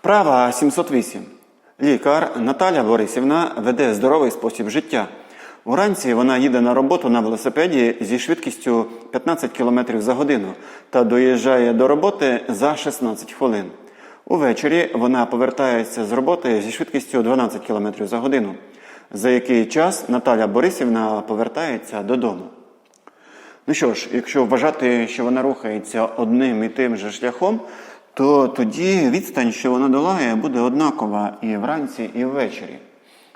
Вправа 708. Лікар Наталя Борисівна веде здоровий спосіб життя. Уранці вона їде на роботу на велосипеді зі швидкістю 15 км за годину та доїжджає до роботи за 16 хвилин. Увечері вона повертається з роботи зі швидкістю 12 км за годину. За який час Наталя Борисівна повертається додому. Ну що ж, якщо вважати, що вона рухається одним і тим же шляхом, то тоді відстань, що вона долає, буде однакова і вранці, і ввечері.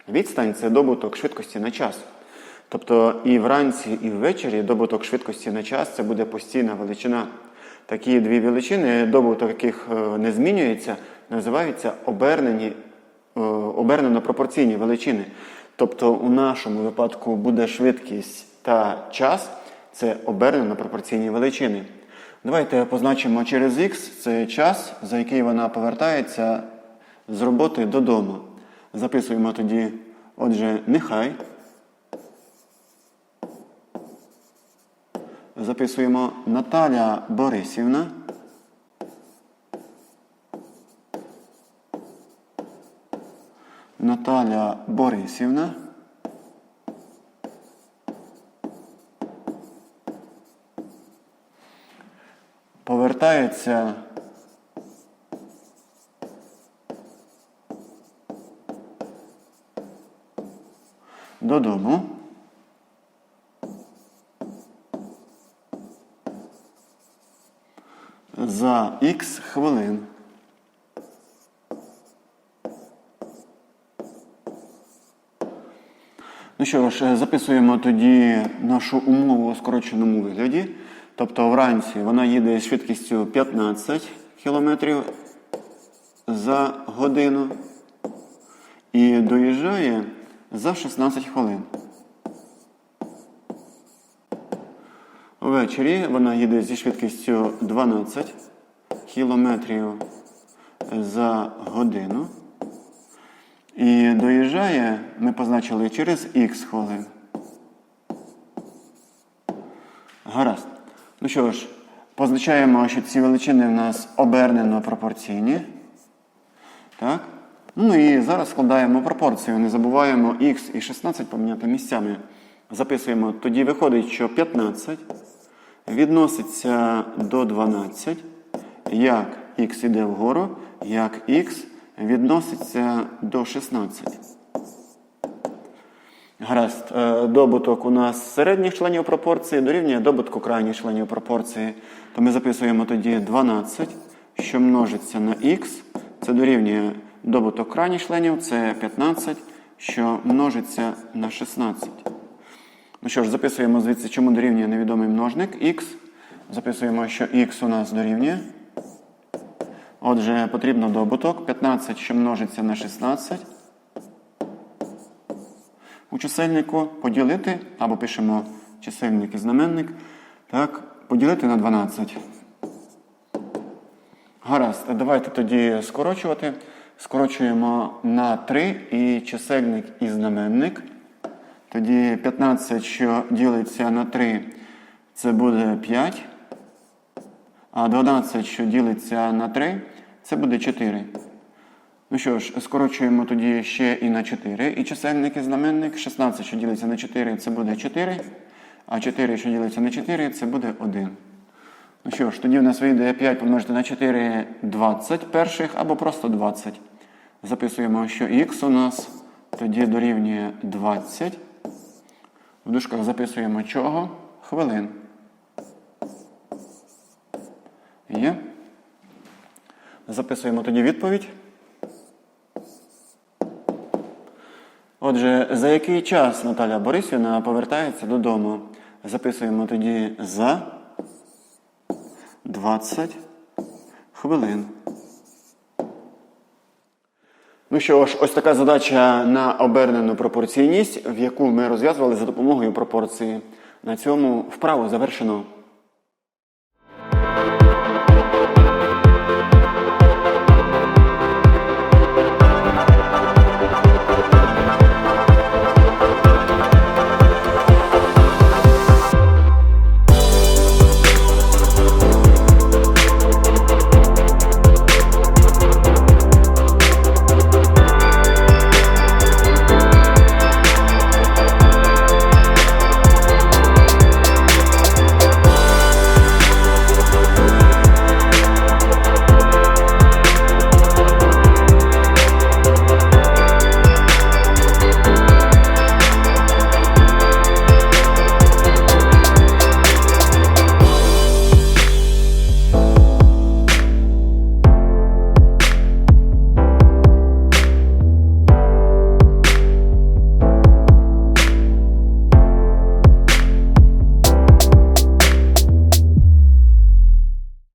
Відстань це добуток швидкості на час. Тобто і вранці, і ввечері добуток швидкості на час це буде постійна величина. Такі дві величини, добуток яких е, не змінюється, називаються обернені, е, обернено пропорційні величини. Тобто у нашому випадку буде швидкість та час це обернено пропорційні величини. Давайте позначимо через х це час, за який вона повертається з роботи додому. Записуємо тоді, отже, нехай. Записуємо Наталя Борисівна. Наталя Борисівна. Повертається додому. За х хвилин. Ну що ж, записуємо тоді нашу умову у скороченому вигляді. Тобто вранці вона їде з швидкістю 15 км за годину і доїжджає за 16 хвилин. Ввечері вона їде зі швидкістю 12 км за годину. І доїжджає, ми позначили через х хвилин. Гаразд. Ну що ж, позначаємо, що ці величини в нас обернено пропорційні. Так? Ну і зараз складаємо пропорцію. Не забуваємо х і 16 поміняти місцями. Записуємо, тоді виходить, що 15 відноситься до 12, як х іде вгору, як х відноситься до 16. Гаразд, Е, добуток у нас середніх членів пропорції дорівнює добутку крайніх членів пропорції. То ми записуємо тоді 12, що множиться на х. Це дорівнює добуток крайніх членів, це 15, що множиться на 16. Ну що ж, записуємо звідси, чому дорівнює невідомий множник х. Записуємо, що х у нас дорівнює. Отже, потрібно добуток 15, що множиться на 16. У чисельнику поділити, або пишемо чисельник і знаменник. Так, поділити на 12. Гаразд, давайте тоді скорочувати. Скорочуємо на 3 і чисельник і знаменник. Тоді 15, що ділиться на 3, це буде 5. А 12, що ділиться на 3, це буде 4. Ну що ж, скорочуємо тоді ще і на 4. І чисельник і знаменник. 16, що ділиться на 4, це буде 4. А 4, що ділиться на 4, це буде 1. Ну що ж, тоді в нас вийде 5 помножити на 4 20 перших або просто 20. Записуємо, що х у нас тоді дорівнює 20. В дужках записуємо чого? Хвилин. Є. Записуємо тоді відповідь. Отже, за який час Наталя Борисівна повертається додому? Записуємо тоді за 20 хвилин. Ну що ж, ось така задача на обернену пропорційність, в яку ми розв'язували за допомогою пропорції. На цьому вправу завершено.